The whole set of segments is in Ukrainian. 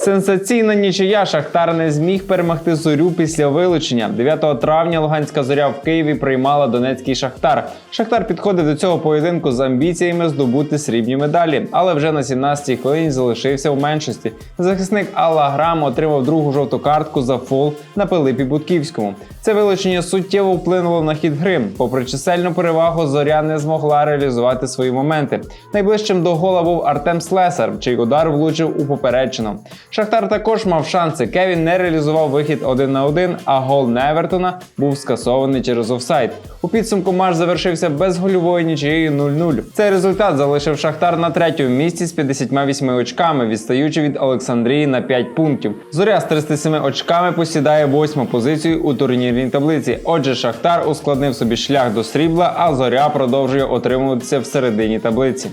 Сенсаційна нічия Шахтар не зміг перемогти зорю після вилучення. 9 травня Луганська зоря в Києві приймала Донецький Шахтар. Шахтар підходив до цього поєдинку з амбіціями здобути срібні медалі, але вже на 17-й хвилині залишився в меншості. Захисник Алла Грам отримав другу жовту картку за фол на Пилипі Будківському. Це вилучення суттєво вплинуло на хід гри. Попри чисельну перевагу, зоря не змогла реалізувати свої моменти. Найближчим до гола був Артем Слесар, чий удар влучив у поперечину. Шахтар також мав шанси. Кевін не реалізував вихід один на один, а гол Невертона був скасований через офсайд. У підсумку матч завершився без гольової нічиєю 0-0. Цей результат залишив Шахтар на третьому місці з 58 очками, відстаючи від Олександрії на 5 пунктів. Зоря з 37 очками посідає восьму позицію у турнірній таблиці. Отже, Шахтар ускладнив собі шлях до срібла, а зоря продовжує отримуватися в середині таблиці.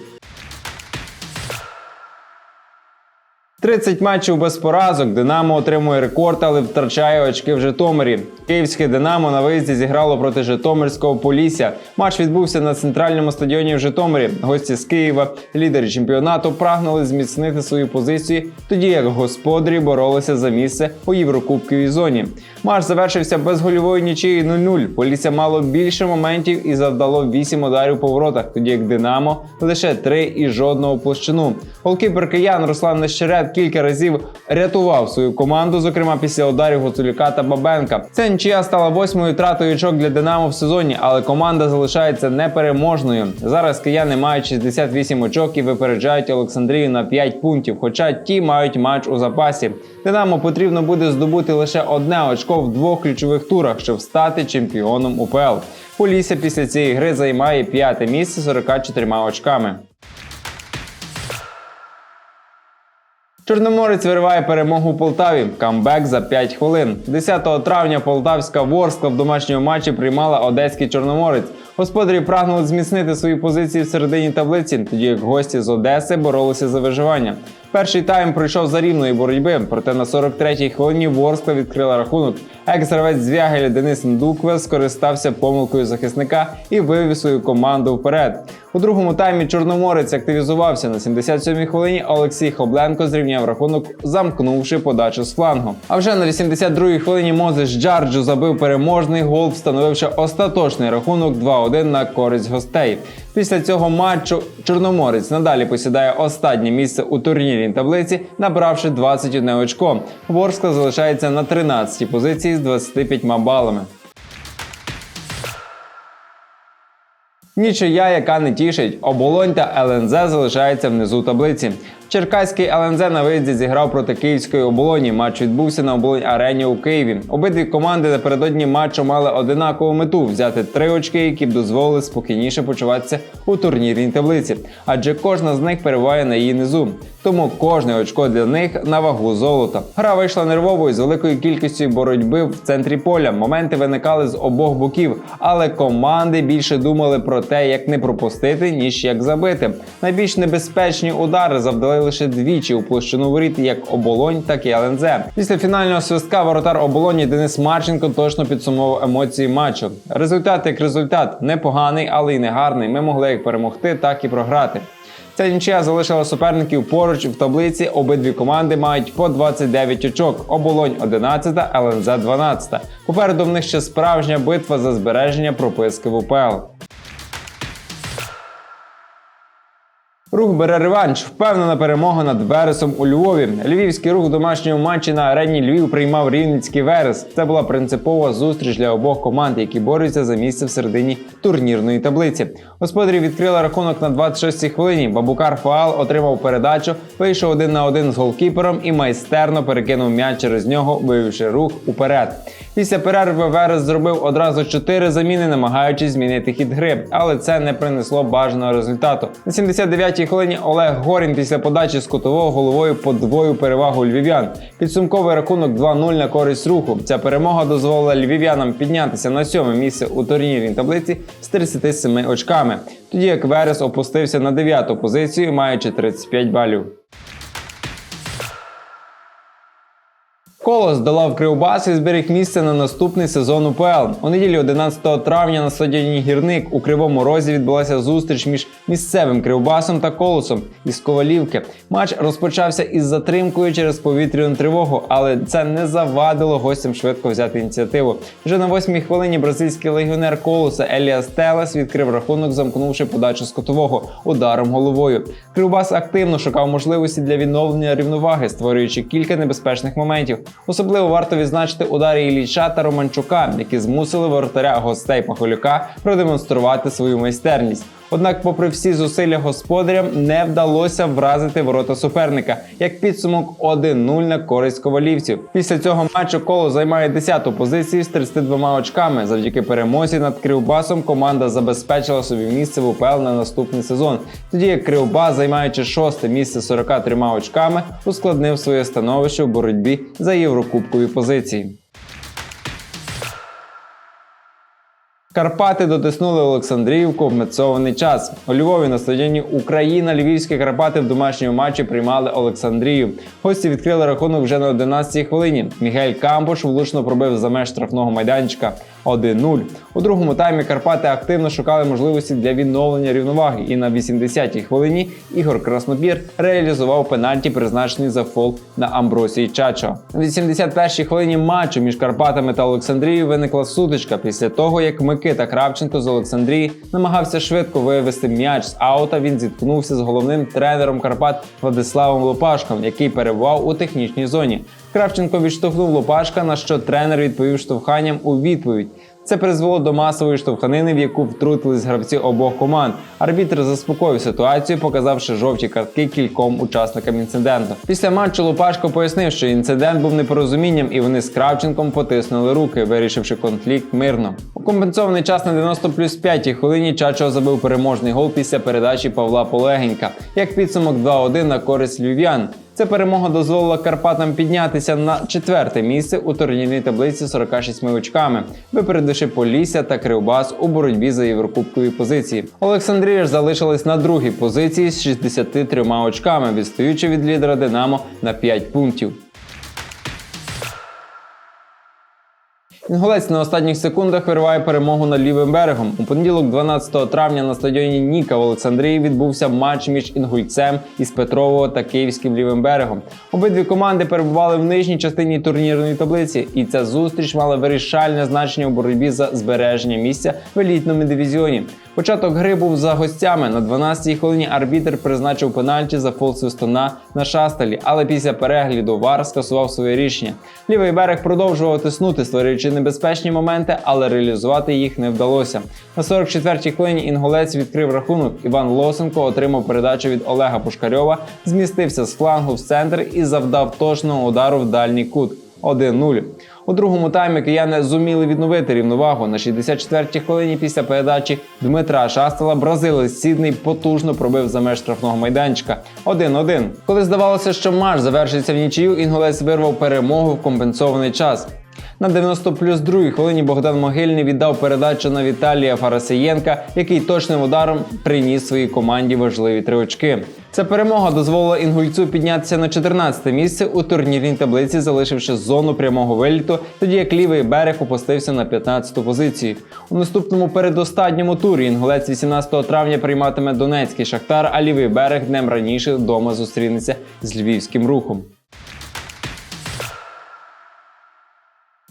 30 матчів без поразок. Динамо отримує рекорд, але втрачає очки в Житомирі. Київське Динамо на виїзді зіграло проти Житомирського Полісся. Матч відбувся на центральному стадіоні в Житомирі. Гості з Києва, лідери чемпіонату, прагнули зміцнити свої позиції, тоді як господарі боролися за місце у Єврокубковій зоні. Матч завершився без гольової нічиї 0-0. Полісся мало більше моментів і завдало 8 ударів по воротах, тоді як Динамо лише 3 і жодного площину. Голкіпер киян Руслан Нещерет кілька разів рятував свою команду, зокрема після ударів Гуцулюка та Бабенка. Ця нічия стала восьмою тратою очок для Динамо в сезоні, але команда залишається непереможною. Зараз кияни мають 68 очок і випереджають Олександрію на 5 пунктів, хоча ті мають матч у запасі. Динамо потрібно буде здобути лише одне очко в двох ключових турах, щоб стати чемпіоном УПЛ. Полісся після цієї гри займає п'яте місце з 44 очками. Чорноморець вириває перемогу у Полтаві. Камбек за 5 хвилин. 10 травня полтавська Ворскла в домашньому матчі приймала одеський Чорноморець. Господарі прагнули зміцнити свої позиції в середині таблиці, тоді як гості з Одеси боролися за виживання. Перший тайм пройшов за рівної боротьби, проте на 43-й хвилині Ворскла відкрила рахунок. Екс-гравець Звягеля Денис Ндукве скористався помилкою захисника і вивів свою команду вперед. У другому таймі Чорноморець активізувався на 77-й хвилині. Олексій Хобленко зрівняв рахунок, замкнувши подачу з флангу. А вже на 82-й хвилині Мозес Джарджу забив переможний гол, встановивши остаточний рахунок 2-1 на користь гостей. Після цього матчу Чорноморець надалі посідає останнє місце у турнірній таблиці, набравши 21 очко. Ворскла залишається на 13-й позиції з 25 балами. Нічия, яка не тішить, оболонь та ЛНЗ залишається внизу таблиці. Черкаський ЛНЗ на виїзді зіграв проти київської оболоні. Матч відбувся на оболонь арені у Києві. Обидві команди напередодні матчу мали одинакову мету взяти три очки, які б дозволили спокійніше почуватися у турнірній таблиці, адже кожна з них перебуває на її низу. Тому кожне очко для них на вагу золота. Гра вийшла нервовою з великою кількістю боротьби в центрі поля. Моменти виникали з обох боків, але команди більше думали про те, як не пропустити, ніж як забити. Найбільш небезпечні удари завдали лише двічі у площину воріт, як оболонь, так і ЛНЗ. Після фінального свистка воротар оболоні Денис Марченко точно підсумував емоції матчу. Результат як результат непоганий, але й не гарний. Ми могли як перемогти, так і програти. Ця нічия залишила суперників поруч в таблиці. Обидві команди мають по 29 очок. Оболонь 11, ЛНЗ 12. Попереду в них ще справжня битва за збереження прописки в УПЛ. Рух бере реванш. Впевнена перемога над Вересом у Львові. Львівський рух в домашньому матчі на арені Львів приймав Рівницький Верес. Це була принципова зустріч для обох команд, які борються за місце в середині турнірної таблиці. Господарі відкрили рахунок на 26-й хвилині. Бабукар Фаал отримав передачу, вийшов один на один з голкіпером і майстерно перекинув м'яч через нього, вивівши рух уперед. Після перерви Верес зробив одразу 4 заміни, намагаючись змінити хід гри, але це не принесло бажаного результату. На 79-й хвилині Олег Горін після подачі з кутового головою подвоїв перевагу львів'ян. Підсумковий рахунок 2-0 на користь руху. Ця перемога дозволила львів'янам піднятися на сьоме місце у турнірній таблиці з 37 очками, тоді як Верес опустився на дев'яту позицію, маючи 35 балів. Колос долав Кривбас і зберіг місце на наступний сезон УПЛ. У неділю 11 травня на стадіоні Гірник у Кривому Розі відбулася зустріч між місцевим Кривбасом та Колосом із Ковалівки. Матч розпочався із затримкою через повітряну тривогу, але це не завадило гостям швидко взяти ініціативу. Вже на восьмій хвилині бразильський легіонер Колоса Еліас Телес відкрив рахунок, замкнувши подачу з котового ударом головою. Кривбас активно шукав можливості для відновлення рівноваги, створюючи кілька небезпечних моментів. Особливо варто відзначити удари Ілліча та Романчука, які змусили воротаря гостей Пахолюка продемонструвати свою майстерність. Однак, попри всі зусилля господарям, не вдалося вразити ворота суперника, як підсумок 1-0 на користь ковалівців. Після цього матчу коло займає 10-ту позицію з 32 очками. Завдяки перемозі над Кривбасом команда забезпечила собі місце в УПЛ на наступний сезон. Тоді як Кривбас, займаючи шосте місце з 43 очками, ускладнив своє становище в боротьбі за єврокубкові позиції. Карпати дотиснули Олександрівку в мецований час. У Львові на стадіоні Україна Львівські Карпати в домашньому матчі приймали Олександрію. Гості відкрили рахунок вже на 11-й хвилині. Мігель Камбуш влучно пробив за меж штрафного майданчика 1-0. У другому таймі Карпати активно шукали можливості для відновлення рівноваги. І на 80-й хвилині Ігор Краснобір реалізував пенальті, призначений за фол на Амбросії Чачо. На 81-й хвилині матчу між Карпатами та Олександрією виникла сутичка після того, як Микита Кравченко з Олександрії намагався швидко вивести м'яч з аута. Він зіткнувся з головним тренером Карпат Владиславом Лопашком, який перебував у технічній зоні. Кравченко відштовхнув Лопашка, на що тренер відповів штовханням у відповідь. Це призвело до масової штовханини, в яку втрутились гравці обох команд. Арбітр заспокоїв ситуацію, показавши жовті картки кільком учасникам інциденту. Після матчу Лопашко пояснив, що інцидент був непорозумінням, і вони з Кравченком потиснули руки, вирішивши конфлікт мирно. У компенсований час на 90 плюс 5 хвилині Чачо забив переможний гол після передачі Павла Полегенька. Як підсумок 2-1 на користь львів'ян. Ця перемога дозволила Карпатам піднятися на четверте місце у турнірній таблиці 46 очками, випередивши Полісся та Кривбас у боротьбі за єврокубкові позиції. Олександрія ж залишилась на другій позиції з 63 очками, відстаючи від лідера Динамо на 5 пунктів. Інгулець на останніх секундах вириває перемогу над лівим берегом. У понеділок, 12 травня, на стадіоні Ніка в Олександрії відбувся матч між інгульцем із Петрового та Київським лівим берегом. Обидві команди перебували в нижній частині турнірної таблиці, і ця зустріч мала вирішальне значення у боротьбі за збереження місця в елітному дивізіоні. Початок гри був за гостями. На 12-й хвилині арбітр призначив пенальті за фол свистуна на шастелі, але після перегляду ВАР скасував своє рішення. Лівий берег продовжував тиснути, створюючи небезпечні моменти, але реалізувати їх не вдалося. На 44-й хвилині інгулець відкрив рахунок. Іван Лосенко отримав передачу від Олега Пушкарьова, змістився з флангу в центр і завдав точного удару в дальній кут. 1-0. У другому таймі кияни зуміли відновити рівновагу. На 64-й хвилині після передачі Дмитра Шастела бразилець Сідний потужно пробив за меж штрафного майданчика. 1-1. Коли здавалося, що матч завершиться в нічию, інголець вирвав перемогу в компенсований час. На 90 плюс другій хвилині Богдан Могильний віддав передачу на Віталія Фарасієнка, який точним ударом приніс своїй команді важливі три очки. Ця перемога дозволила інгульцю піднятися на 14 місце у турнірній таблиці, залишивши зону прямого виліту, тоді як лівий берег опустився на 15-ту позицію. У наступному передостатньому турі інгулець 18 травня прийматиме Донецький шахтар, а лівий берег днем раніше вдома зустрінеться з львівським рухом.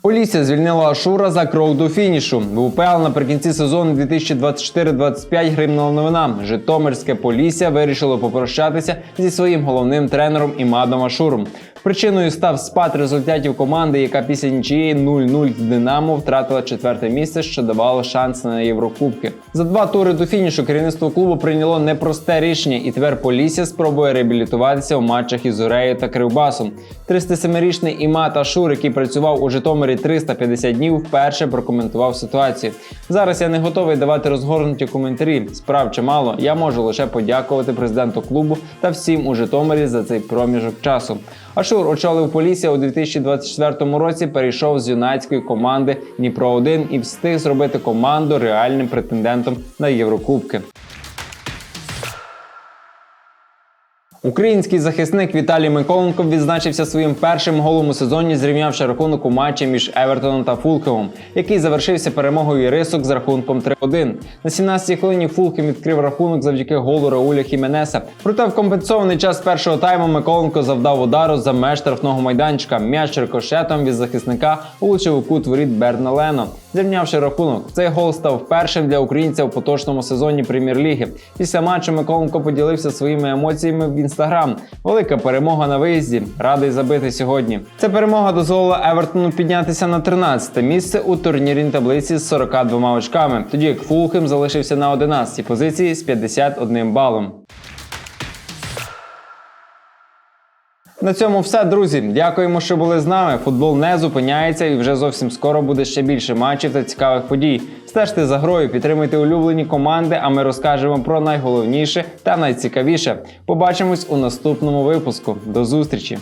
Полісся звільнила Ашура за крок до фінішу. В УПЛ наприкінці сезону 2024-25 гримнула новина. Житомирське Полісся вирішило попрощатися зі своїм головним тренером Імадом Ашуром. Причиною став спад результатів команди, яка після нічиєї 0-0 з Динамо втратила четверте місце, що давало шанс на Єврокубки. За два тури до фінішу керівництво клубу прийняло непросте рішення, і тепер Полісся спробує реабілітуватися у матчах із Зурею та Кривбасом. 37-річний Імат Ашур, який працював у Житомирі 350 днів вперше прокоментував ситуацію. Зараз я не готовий давати розгорнуті коментарі. Справ чимало. Я можу лише подякувати президенту клубу та всім у Житомирі за цей проміжок часу. Ашур очолив Полісся у 2024 році. Перейшов з юнацької команди Дніпро 1 і встиг зробити команду реальним претендентом на Єврокубки. Український захисник Віталій Миколенко відзначився своїм першим голом у сезоні, зрівнявши рахунок у матчі між Евертоном та Фулхемом, який завершився перемогою рисок з рахунком 3-1. На 17-й хвилині Фулхем відкрив рахунок завдяки голу Рауля Хіменеса. Проте в компенсований час першого тайму Миколенко завдав удару за меж штрафного майданчика. М'яч рикошетом від захисника влучив у кут воріт Берна Лено, зрівнявши рахунок. Цей гол став першим для українця у поточному сезоні прем'єр-ліги. Після матчу Миколенко поділився своїми емоціями інстаграм. Велика перемога на виїзді. Радий забити сьогодні. Ця перемога дозволила Евертону піднятися на 13-те місце у турнірній таблиці з 42 очками, тоді як Фулхем залишився на 11-й позиції з 51 балом. На цьому все, друзі. Дякуємо, що були з нами. Футбол не зупиняється і вже зовсім скоро буде ще більше матчів та цікавих подій. Стежте за грою, підтримуйте улюблені команди, а ми розкажемо про найголовніше та найцікавіше. Побачимось у наступному випуску. До зустрічі!